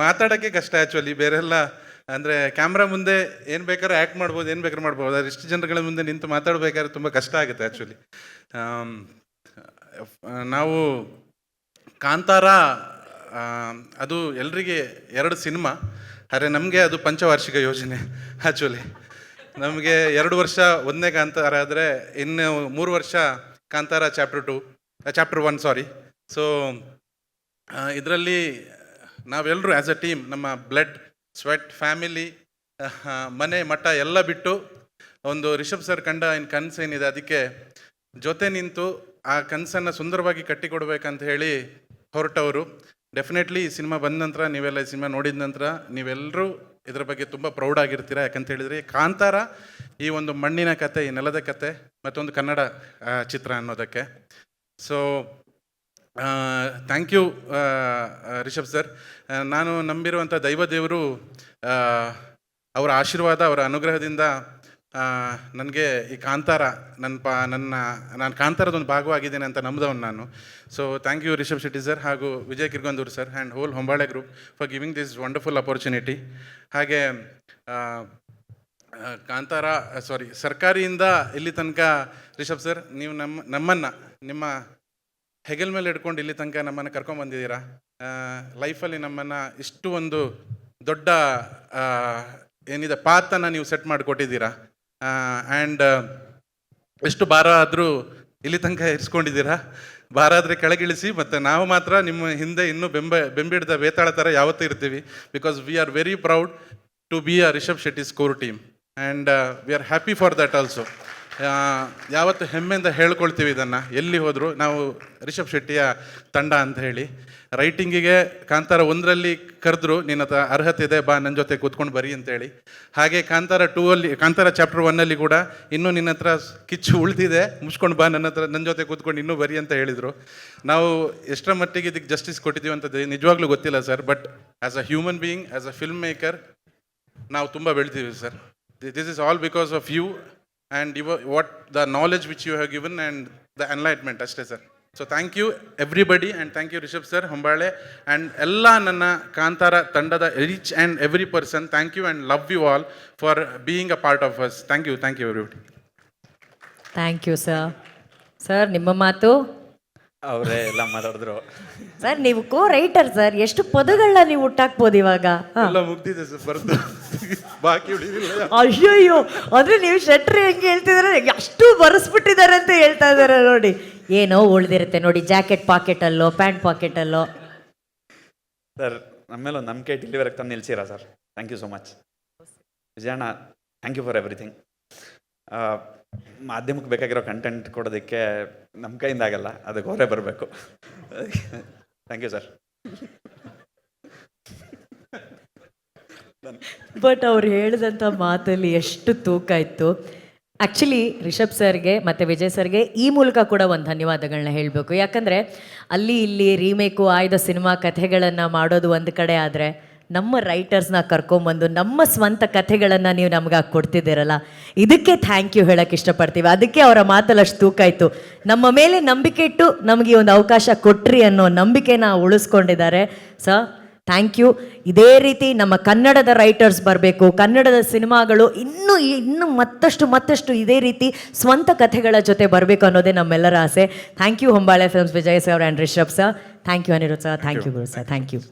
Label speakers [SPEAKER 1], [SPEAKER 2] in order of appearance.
[SPEAKER 1] ಮಾತಾಡೋಕ್ಕೆ ಕಷ್ಟ ಆ್ಯಕ್ಚುಲಿ ಬೇರೆಲ್ಲ, ಅಂದರೆ ಕ್ಯಾಮ್ರಾ ಮುಂದೆ ಏನು ಬೇಕಾದ್ರೂ ಆ್ಯಕ್ಟ್ ಮಾಡ್ಬೋದು, ಏನು ಬೇಕಾದ್ರೂ ಮಾಡ್ಬೋದು, ಆದರೆ ಇಷ್ಟು ಜನಗಳ ಮುಂದೆ ನಿಂತು ಮಾತಾಡಬೇಕಾದ್ರೆ ತುಂಬ ಕಷ್ಟ ಆಗುತ್ತೆ ಆ್ಯಕ್ಚುಲಿ ನಾವು ಕಾಂತಾರ ಅದು ಎಲ್ರಿಗೆ ಎರಡು ಸಿನಿಮಾ, ಆದರೆ ನಮಗೆ ಅದು ಪಂಚವಾರ್ಷಿಕ ಯೋಜನೆ ಆ್ಯಕ್ಚುಲಿ ನಮಗೆ ಎರಡು ವರ್ಷ ಒಂದನೇ ಕಾಂತಾರ ಆದರೆ ಇನ್ನು ಮೂರು ವರ್ಷ Kantara chapter two chapter one sorry so ಇದರಲ್ಲಿ ನಾವೆಲ್ಲರೂ ಆ್ಯಸ್ ಅ ಟೀಮ್ ನಮ್ಮ ಬ್ಲಡ್ ಸ್ವೆಟ್ ಫ್ಯಾಮಿಲಿ ಮನೆ, ಮಠ ಎಲ್ಲ ಬಿಟ್ಟು ಒಂದು ರಿಷಬ್ ಸರ್ ಕಂಡ ಏನು ಕನಸು ಏನಿದೆ ಅದಕ್ಕೆ ಜೊತೆ ನಿಂತು ಆ ಕನಸನ್ನು ಸುಂದರವಾಗಿ ಕಟ್ಟಿಕೊಡ್ಬೇಕಂತ ಹೇಳಿ ಹೊರಟವರು. ಡೆಫಿನೆಟ್ಲಿ ಈ ಸಿನಿಮಾ ಬಂದ ನಂತರ, ನೀವೆಲ್ಲ ಈ ಸಿನಿಮಾ ನೋಡಿದ ನಂತರ ನೀವೆಲ್ಲರೂ ಇದರ ಬಗ್ಗೆ ತುಂಬ ಪ್ರೌಡ್ ಆಗಿರ್ತೀರಾ? ಯಾಕಂತ ಹೇಳಿದ್ರೆ ಕಾಂತಾರ ಈ ಒಂದು ಮಣ್ಣಿನ ಕತೆ, ಈ ನೆಲದ ಕತೆ ಮತ್ತೊಂದು ಕನ್ನಡ ಚಿತ್ರ ಅನ್ನೋದಕ್ಕೆ. So thank you Rishab sir ನಾನು ನಂಬಿರುವಂಥ ದೈವ ದೇವರು ಅವರ ಆಶೀರ್ವಾದ, ಅವರ ಅನುಗ್ರಹದಿಂದ ನನಗೆ ಈ ಕಾಂತಾರ ನನ್ನ ಪಾ, ನನ್ನ, ನಾನು ಕಾಂತಾರದ ಒಂದು ಭಾಗವಾಗಿದ್ದೇನೆ ಅಂತ ನಂಬಿದವನು ನಾನು. So thank you Rishab Shetty sir ಹಾಗೂ Vijay Kiragandur sir and whole Hombale group for giving this wonderful opportunity ಹಾಗೆ ಕಾಂತಾರ ಸಾರಿ ಸರ್ಕಾರಿಯಿಂದ ಇಲ್ಲಿ ತನಕ ರಿಷಬ್ ಸರ್ ನೀವು ನಮ್ಮ ನಮ್ಮನ್ನು, ನಿಮ್ಮ ಹೆಗಲ್ ಮೇಲೆ ಹಿಡ್ಕೊಂಡು ಇಲ್ಲಿ ತನಕ ನಮ್ಮನ್ನು ಕರ್ಕೊಂಬಂದಿದ್ದೀರಾ ಲೈಫಲ್ಲಿ ನಮ್ಮನ್ನು ಇಷ್ಟು ಒಂದು ದೊಡ್ಡ ಏನಿದೆ, ಪಾತನ್ನು ನೀವು ಸೆಟ್ ಮಾಡಿಕೊಟ್ಟಿದ್ದೀರಾ? ಆ್ಯಂಡ್ ಎಷ್ಟು ಭಾರ ಆದರೂ ಇಲ್ಲಿ ತನಕ ಇರಿಸ್ಕೊಂಡಿದ್ದೀರಾ? ಭಾರ ಆದರೆ ಕೆಳಗಿಳಿಸಿ, ಮತ್ತು ನಾವು ಮಾತ್ರ ನಿಮ್ಮ ಹಿಂದೆ ಇನ್ನೂ ಬೆಂಬ, ಬೆಂಬಿಡಿದ ಬೇತಾಳ ಥರ ಯಾವತ್ತೂ ಇರ್ತೀವಿ. Because we are very proud to be a Rishab Shetty score team and we are happy for that also ಯಾವತ್ತು ಹೆಮ್ಮೆಯಿಂದ ಹೇಳ್ಕೊಳ್ತೀವಿ ಇದನ್ನು? ಎಲ್ಲಿ ಹೋದರೂ? ನಾವು ರಿಷಬ್ ಶೆಟ್ಟಿಯ ತಂಡ ಅಂತ ಹೇಳಿ. ರೈಟಿಂಗಿಗೆ ಕಾಂತಾರ ಒಂದರಲ್ಲಿ ಕರೆದ್ರು, ನಿನ್ನ ಹತ್ರ ಅರ್ಹತೆ ಇದೆ, ಬಾ ನನ್ನ ಜೊತೆ ಕೂತ್ಕೊಂಡು ಬರಿ ಅಂತೇಳಿ ಹಾಗೆ ಕಾಂತಾರ ಟೂ ಅಲ್ಲಿ, ಕಾಂತಾರ ಚಾಪ್ಟರ್ ಒನ್ನಲ್ಲಿ ಕೂಡ ಇನ್ನೂ ನಿನ್ನ ಹತ್ರ ಕಿಚ್ಚು ಉಳಿದಿದೆ, ಮುಚ್ಕೊಂಡು ಬಾ, ನನ್ನ ಹತ್ರ ನನ್ನ ಜೊತೆ ಕೂತ್ಕೊಂಡು ಇನ್ನೂ ಬರಿ ಅಂತ ಹೇಳಿದರು. ನಾವು ಎಷ್ಟರ ಮಟ್ಟಿಗೆ ಇದಕ್ಕೆ ಜಸ್ಟಿಸ್ ಕೊಟ್ಟಿದ್ದೀವಿ ಅಂತ ನಿಜವಾಗ್ಲೂ ಗೊತ್ತಿಲ್ಲ sir but as a human being as a film maker ನಾವು ತುಂಬ ಬೆಳಿತೀವಿ sir. This is all because of you and ಇವ what the knowledge which you have given and the enlightenment ಅಷ್ಟೇ sir so thank you everybody and thank you Rishab sir Hombale and ಎಲ್ಲ ನನ್ನ ಕಾಂತಾರ ತಂಡದ reach and every person thank you and love you all for being a part of us thank you thank you everybody
[SPEAKER 2] thank you sir sir ನಿಮ್ಮ ಮಾತು?
[SPEAKER 3] ಅವರೇ ಎಲ್ಲ ಮಾತಾಡಿದ್ರು.
[SPEAKER 2] Sir ನೀವು ಕೋ writer sir ಎಷ್ಟು ಪದಗಳನ್ನ ನೀವು ಹುಟ್ಟಾಕ್ಬೋದು ಇವಾಗ?
[SPEAKER 1] ಎಲ್ಲ ಮುಗ್ದಿದೆ ಸರ್ ಬರ್ದು. ಬಾಕಿ ಉಳಿದಿಲ್ಲ.
[SPEAKER 2] ಅಯ್ಯಯ್ಯೋ ಅಂದ್ರೆ ನೀವು ಶೆಟ್ರಿ ಹೆಂಗೆ ಹೇಳ್ತಿದಾರೆ? ಅಷ್ಟು ಬರೆಸ್ಬಿಟ್ಟಿದ್ದಾರೆ ಅಂತ ಹೇಳ್ತಾ ಇದಾರೆ ನೋಡಿ. ಏನೋ ಉಳಿದಿರುತ್ತೆ ನೋಡಿ ಜಾಕೆಟ್ ಪಾಕೆಟಲ್ಲೋ ಪ್ಯಾಂಟ್ ಪಾಕೆಟಲ್ಲೋ.
[SPEAKER 3] ಸರ್ ನಮ್ಮ ಮೇಲೆ ಒಂದು ನಂಬಿಕೆ ಡೆಲಿವರಿ ತಂದು ನಿಲ್ಸಿರಾ sir? Thank you so much Vijayanna thank you for everything ಮಾಧ್ಯಮಕ್ಕೆ ಬೇಕಾಗಿರೋ ಕಂಟೆಂಟ್ ಕೊಡೋದಕ್ಕೆ ನಮ್ಮ ಕೈಯಿಂದ ಆಗಲ್ಲ ಅದಕ್ಕೆ ಅವರೇ ಬರಬೇಕು. ಥ್ಯಾಂಕ್ ಯು ಸರ್
[SPEAKER 2] ಬಟ್ ಅವ್ರು ಹೇಳಿದಂಥ ಮಾತಲ್ಲಿ ಎಷ್ಟು ತೂಕ ಇತ್ತು. ಆ್ಯಕ್ಚುಲಿ ರಿಷಬ್ ಸರ್ಗೆ ಮತ್ತು ವಿಜಯ್ ಸರ್ಗೆ ಈ ಮೂಲಕ ಕೂಡ ಒಂದು ಧನ್ಯವಾದಗಳನ್ನ ಹೇಳಬೇಕು. ಯಾಕಂದರೆ ಅಲ್ಲಿ ಇಲ್ಲಿ ರೀಮೇಕು, ಆಯ್ದ ಸಿನಿಮಾ ಕಥೆಗಳನ್ನು ಮಾಡೋದು ಒಂದು ಕಡೆ ಆದರೆ ನಮ್ಮ ರೈಟರ್ಸ್ನ ಕರ್ಕೊಂಬಂದು, ನಮ್ಮ ಸ್ವಂತ ಕಥೆಗಳನ್ನು ನೀವು ನಮ್ಗೆ ಕೊಡ್ತಿದ್ದೀರಲ್ಲ, ಇದಕ್ಕೆ ಥ್ಯಾಂಕ್ ಯು ಹೇಳಕ್ಕೆ ಇಷ್ಟಪಡ್ತೀವಿ. ಅದಕ್ಕೆ ಅವರ ಮಾತಲ್ಲಿ ಅಷ್ಟು ತೂಕ ಇತ್ತು. ನಮ್ಮ ಮೇಲೆ ನಂಬಿಕೆ ಇಟ್ಟು ನಮಗೆ ಒಂದು ಅವಕಾಶ ಕೊಟ್ರಿ ಅನ್ನೋ ನಂಬಿಕೆನ ಉಳಿಸ್ಕೊಂಡಿದ್ದಾರೆ. ಸ ಥ್ಯಾಂಕ್ ಯು ಇದೇ ರೀತಿ ನಮ್ಮ ಕನ್ನಡದ ರೈಟರ್ಸ್ ಬರಬೇಕು. ಕನ್ನಡದ ಸಿನಿಮಾಗಳು ಇನ್ನೂ ಇನ್ನೂ ಮತ್ತಷ್ಟು ಮತ್ತಷ್ಟು ಇದೇ ರೀತಿ ಸ್ವಂತ ಕಥೆಗಳ ಜೊತೆ ಬರಬೇಕು ಅನ್ನೋದೇ ನಮ್ಮೆಲ್ಲರ ಆಸೆ. Thank you Hombale films Vijay sir and Rishab sir thank you Aniruddha sir thank you Guru sir thank you